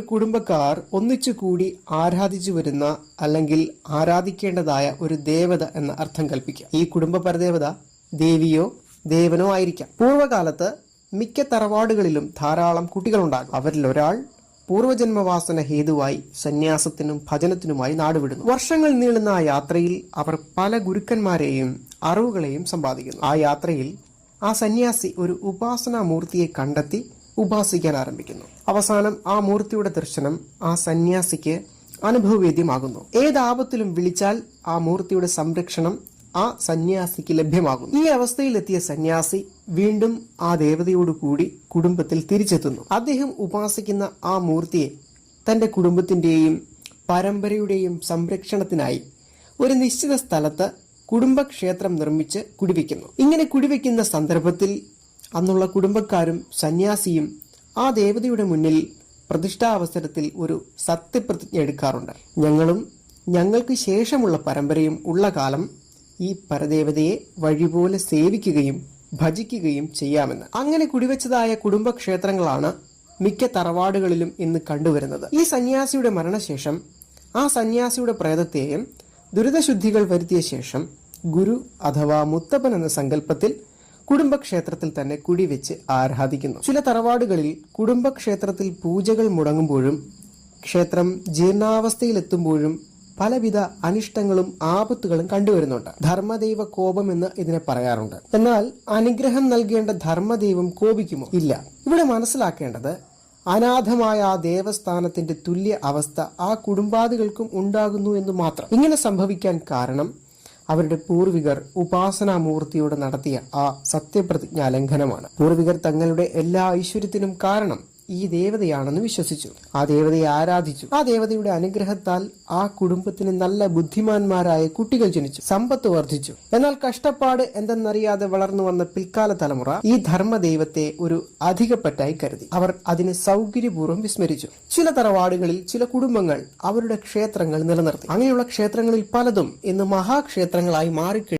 ഒരു കുടുംബക്കാർ ഒന്നിച്ചു കൂടി ആരാധിച്ചു വരുന്ന അല്ലെങ്കിൽ ആരാധിക്കേണ്ടതായ ഒരു ദേവത എന്ന അർത്ഥം കൽപ്പിക്കാം. ഈ കുടുംബ പരദേവത ദേവിയോ ദേവനോ ആയിരിക്കാം. പൂർവകാലത്ത് മിക്ക തറവാടുകളിലും ധാരാളം കുട്ടികളുണ്ടാകും. അവരിൽ ഒരാൾ പൂർവജന്മവാസന ഹേതുവായി സന്യാസത്തിനും ഭജനത്തിനുമായി നാടുവിടുന്നു. വർഷങ്ങൾ നീളുന്ന ആ യാത്രയിൽ അവർ പല ഗുരുക്കന്മാരെയും അറിവുകളെയും സമ്പാദിക്കുന്നു. ആ യാത്രയിൽ ആ സന്യാസി ഒരു ഉപാസനാ മൂർത്തിയെ കണ്ടെത്തി ഉപാസിക്കാൻ ആരംഭിക്കുന്നു. അവസാനം ആ മൂർത്തിയുടെ ദർശനം ആ സന്യാസിക്ക് അനുഭവവേദ്യമാകുന്നു. ഏതാപത്തിലും വിളിച്ചാൽ ആ മൂർത്തിയുടെ സംരക്ഷണം ആ സന്യാസിക്ക് ലഭ്യമാകുന്നു. ഈ അവസ്ഥയിലെത്തിയ സന്യാസി വീണ്ടും ആ ദേവതയോട് കൂടി കുടുംബത്തിൽ തിരിച്ചെത്തുന്നു. അദ്ദേഹം ഉപാസിക്കുന്ന ആ മൂർത്തിയെ തന്റെ കുടുംബത്തിന്റെയും പരമ്പരയുടെയും സംരക്ഷണത്തിനായി ഒരു നിശ്ചിത സ്ഥലത്ത് കുടുംബക്ഷേത്രം നിർമ്മിച്ച് കുടിവെക്കുന്നു. ഇങ്ങനെ കുടിവെക്കുന്ന സന്ദർഭത്തിൽ അന്നുള്ള കുടുംബക്കാരും സന്യാസിയും ആ ദേവതയുടെ മുന്നിൽ പ്രതിഷ്ഠാവസരത്തിൽ ഒരു സത്യപ്രതിജ്ഞ എടുക്കാറുണ്ട്. ഞങ്ങളും ഞങ്ങൾക്ക് ശേഷമുള്ള പരമ്പരയും ഉള്ള കാലം ഈ പരദേവതയെ വഴിപോലെ സേവിക്കുകയും ഭജിക്കുകയും ചെയ്യാമെന്ന്. അങ്ങനെ കുടിവെച്ചതായ കുടുംബക്ഷേത്രങ്ങളാണ് മിക്ക തറവാടുകളിലും ഇന്ന് കണ്ടുവരുന്നത്. ഈ സന്യാസിയുടെ മരണശേഷം ആ സന്യാസിയുടെ പ്രേതത്തെയും ദുരിതശുദ്ധികൾ വരുത്തിയ ശേഷം ഗുരു അഥവാ മുത്തപ്പൻ എന്ന സങ്കല്പത്തിൽ കുടുംബക്ഷേത്രത്തിൽ തന്നെ കുടിവെച്ച് ആരാധിക്കുന്നു. ചില തറവാടുകളിൽ കുടുംബക്ഷേത്രത്തിൽ പൂജകൾ മുടങ്ങുമ്പോഴും ക്ഷേത്രം ജീർണാവസ്ഥയിലെത്തുമ്പോഴും പലവിധ അനിഷ്ടങ്ങളും ആപത്തുകളും കണ്ടുവരുന്നുണ്ട്. ധർമ്മദൈവ കോപം എന്ന് ഇതിനെ പറയാറുണ്ട്. എന്നാൽ അനുഗ്രഹം നൽകേണ്ട ധർമ്മദൈവം കോപിക്കുമോ? ഇല്ല. ഇവിടെ മനസ്സിലാക്കേണ്ടത് അനാഥമായ ആ ദേവസ്ഥാനത്തിന്റെ തുല്യ അവസ്ഥ ആ കുടുംബാദികൾക്കും ഉണ്ടാകുന്നു എന്ന് മാത്രം. ഇങ്ങനെ സംഭവിക്കാൻ കാരണം അവരുടെ പൂർവികർ ഉപാസനാമൂർത്തിയോട് നടത്തിയ ആ സത്യപ്രതിജ്ഞാ ലംഘനമാണ് പൂർവികർ തങ്ങളുടെ എല്ലാ ഐശ്വര്യത്തിനും കാരണം ഈ ദേവതയാണെന്ന് വിശ്വസിച്ചു. ആ ദേവതയെ ആരാധിച്ചു. ആ ദേവതയുടെ അനുഗ്രഹത്താൽ ആ കുടുംബത്തിന് നല്ല ബുദ്ധിമാന്മാരായ കുട്ടികൾ ജനിച്ചു. സമ്പത്ത് വർദ്ധിച്ചു. എന്നാൽ കഷ്ടപ്പാട് എന്തെന്നറിയാതെ വളർന്നു വന്ന പിൽക്കാല തലമുറ ഈ ധർമ്മ ദൈവത്തെ ഒരു അധികപ്പെട്ടായി കരുതി. അവർ അതിനെ സൗകര്യപൂർവം വിസ്മരിച്ചു. ചില തറവാടുകളിൽ ചില കുടുംബങ്ങൾ അവരുടെ ക്ഷേത്രങ്ങൾ നിലനിർത്തി. അങ്ങനെയുള്ള ക്ഷേത്രങ്ങളിൽ പലതും ഇന്ന് മഹാക്ഷേത്രങ്ങളായി മാറിക്കഴിഞ്ഞു.